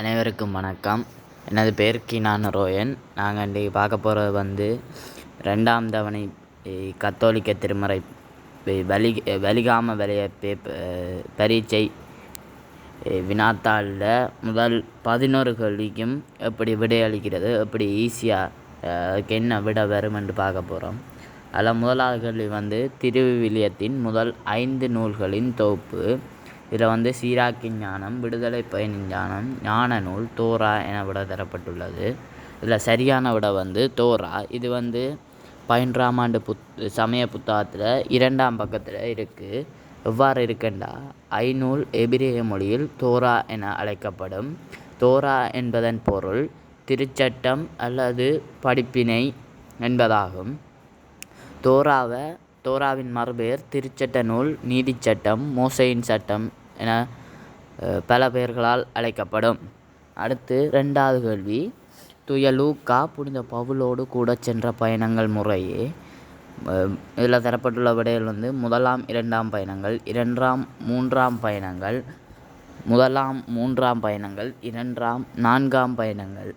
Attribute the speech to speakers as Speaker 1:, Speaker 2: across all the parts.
Speaker 1: அனைவருக்கும் வணக்கம். எனது பேர் கினான் ரோயன். நாங்கள் இன்றைக்கு பார்க்க போகிறது வந்து ரெண்டாம் தவணை கத்தோலிக்க திருமறை வலி வலிகாம வலைய பேப்ப பரீட்சை வினாத்தாளில் முதல் பதினோரு கேள்விக்கும் எப்படி விடையளிக்கிறது எப்படி ஈஸியாக அதுக்கு என்ன விட வரும் என்று பார்க்க போகிறோம் அதில் முதலாவது கேள்வி வந்து திருவிவிலியத்தின் முதல் ஐந்து நூல்களின் தொகுப்பு. இதில் வந்து சீராக்கின் ஞானம் விடுதலை பயனின் ஞானம் ஞான நூல் தோரா என விட தரப்பட்டுள்ளது. இதில் சரியான விட வந்து தோரா. இது வந்து பதினொன்றாம் ஆண்டு புத் சமய புத்தகத்தில் இரண்டாம் பக்கத்தில் இருக்குது எவ்வாறு இருக்குண்டா? ஐநூல் எபிரேய மொழியில் தோரா என அழைக்கப்படும். தோரா என்பதன் பொருள் திருச்சட்டம் அல்லது படிப்பினை என்பதாகும். தோராவை தோராவின் மறுபெயர் திருச்சட்ட நூல் நீதிச்சட்டம் மோசையின் சட்டம் என பல பெயர்களால் அழைக்கப்படும். அடுத்து ரெண்டாவது கேள்வி. துய லூக்கா புனித பவுலோடு கூட சென்ற பயணங்கள் முறையே இதில் தரப்பட்டுள்ள விடைகள் வந்து முதலாம் இரண்டாம் பயணங்கள் இரண்டாம் மூன்றாம் பயணங்கள் முதலாம் மூன்றாம் பயணங்கள் இரண்டாம் நான்காம் பயணங்கள்.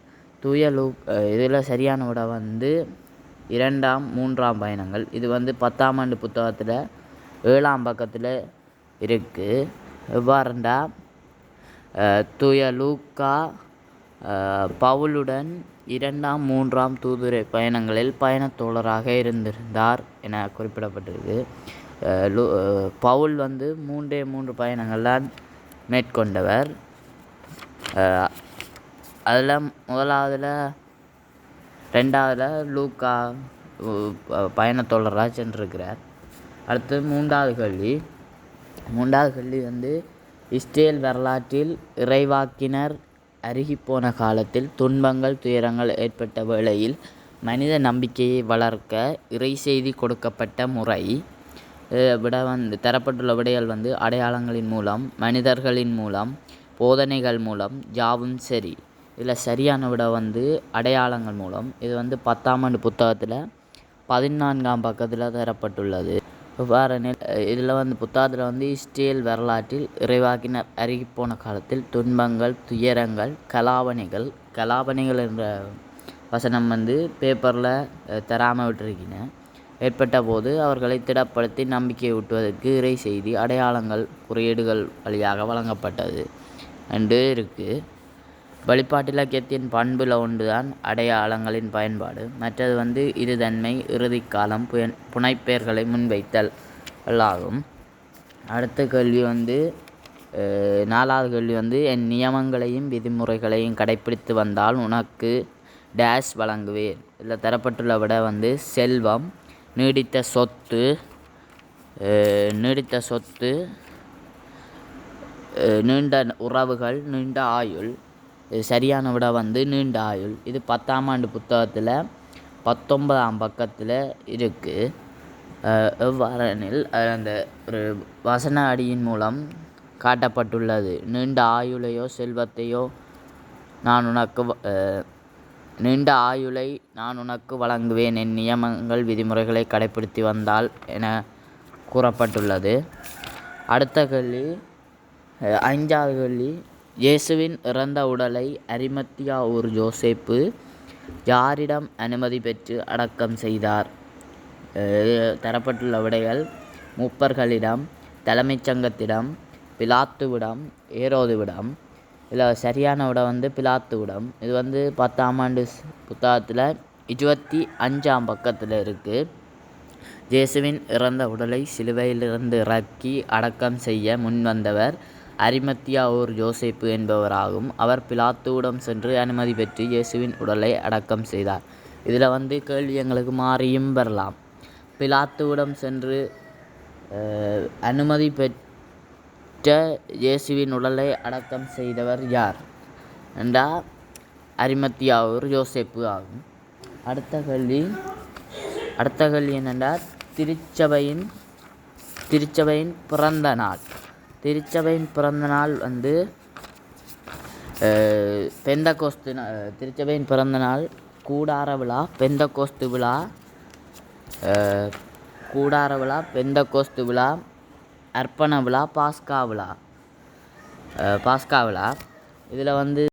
Speaker 1: தூய லூக் இதில் சரியான விட வந்து இரண்டாம் மூன்றாம் பயணங்கள். இது வந்து பத்தாம் ஆண்டு புத்தகத்தில் ஏழாம் பக்கத்தில் இருக்குது எவ்வாறுண்டா? துய தூய லூக்கா பவுலுடன் இரண்டாம் மூன்றாம் தூதுரை பயணங்களில் பயணத்தோழராக இருந்திருந்தார் என குறிப்பிடப்பட்டிருக்கு. லு லூ- பவுல் வந்து மூன்றே மூன்று பயணங்கள்தான் மேற்கொண்டவர். அதில் முதலாவதில் ரெண்டாவதில் லூக்கா பயணத்தோழர் ப- இருக்கிறார் சென்றிருக்கிறார். அடுத்து மூன்றாவது கேள்வி மூன்றாவது கேள்வி வந்து இஸ்ரேல் வரலாற்றில் இறைவாக்கினர் அருகிப்போன காலத்தில் துன்பங்கள் துயரங்கள் ஏற்பட்ட வேளையில் மனித நம்பிக்கையை வளர்க்க இறை செய்தி கொடுக்கப்பட்ட முறை. விட வந்து தரப்பட்டுள்ள விடைகள் வந்து அடையாளங்களின் மூலம் மனிதர்களின் மூலம் போதனைகள் மூலம் யாவும் சரி. இதில் சரியான விட வந்து அடையாளங்கள் மூலம் இது வந்து பத்தாம் ஆண்டு புத்தகத்தில் பதினான்காம் பக்கத்தில் தரப்பட்டுள்ளது. இவ்வாறு இதில் வந்து புத்தகத்தில் வந்து இஸ்ரேல் வரலாற்றில் இறைவாக்கினர் அருகிப்போன காலத்தில் துன்பங்கள் துயரங்கள் கலாபணிகள் கலாபணிகள் என்ற வசனம் வந்து பேப்பரில் தராமல் விட்டுருக்கின. ஏற்பட்ட போது அவர்களை திடப்படுத்தி நம்பிக்கை ஊட்டுவதற்கு இறை செய்தி அடையாளங்கள் குறியீடுகள் வழியாக வழங்கப்பட்டது. என்று இருக்குது வழிபாட்டு இலக்கியத்தின் பண்புல ஒன்றுதான் அடையாளங்களின் பயன்பாடு. மற்றது வந்து இருதன்மை இறுதிக்காலம் புயன் புனைப்பெயர்களை முன்வைத்தல் ஆகும். அடுத்த கேள்வி வந்து நாலாவது கேள்வி வந்து என் நியமங்களையும் விதிமுறைகளையும் கடைப்பிடித்து வந்தால் உனக்கு டேஷ் வழங்குவேன். இதில் தரப்பட்டுள்ள விட வந்து செல்வம் நீடித்த சொத்து நீடித்த சொத்து நீண்ட உறவுகள் நீண்ட ஆயுள் சரியான விட வந்து நீண்ட ஆயுள் இது பத்தாம் ஆண்டு புத்தகத்தில் பத்தொன்பதாம் பக்கத்தில் இருக்குது எவ்வாறெனில் அந்த ஒரு வசன அடியின் மூலம் காட்டப்பட்டுள்ளது. நீண்ட ஆயுளையோ செல்வத்தையோ நான் உனக்கு வ- நீண்ட ஆயுளை நான் உனக்கு வழங்குவேன். என் நியமங்கள் விதிமுறைகளை கடைப்பிடித்து வந்தால் என கூறப்பட்டுள்ளது. அடுத்த கேள்வி ஐந்தாவது கேள்வி. இயேசுவின் இறந்த உடலை அரிமத்தியா ஊர் ஜோசேப்பு யாரிடம் அனுமதி பெற்று அடக்கம் செய்தார். தரப்பட்டுள்ள விடைகள் மூப்பர்களிடம் தலைமைச் சங்கத்திடம் பிலாத்துவிடம் ஏரோதுவிடம். இதில் சரியான விட வந்து பிலாத்துவிடம். இது வந்து பத்தாம் ஆண்டு புத்தகத்தில் இருபத்தி அஞ்சாம் பக்கத்தில் இருக்குது இயேசுவின் இறந்த உடலை சிலுவையிலிருந்து இறக்கி அடக்கம் செய்ய முன்வந்தவர் அரிமத்தியா ஊர் யோசேப்பு என்பவராகும். அவர் பிலாத்துவிடம் சென்று அனுமதி பெற்று இயேசுவின் உடலை அடக்கம் செய்தார். இதில் வந்து கேள்வி எங்களுக்கு மாறியும் வரலாம் பிலாத்துவிடம் சென்று அனுமதி பெற்ற இயேசுவின் உடலை அடக்கம் செய்தவர் யார்? என்றால் அரிமத்தியா ஊர் யோசேப்பு ஆகும். அடுத்த கேள்வி அடுத்த கேள்வி என்னென்றால் திருச்சபையின் திருச்சபையின் பிறந்த நாள். திருச்சபையின் பிறந்த நாள் வந்து பெந்த கோஸ்து திருச்சபையின் பிறந்த நாள் கூடார விழா பெந்தகோஸ்து விழா கூடார விழா பெந்தகோஸ்து விழா அர்ப்பண விழா பாஸ்கா விழா பாஸ்கா விழா. இதில் வந்து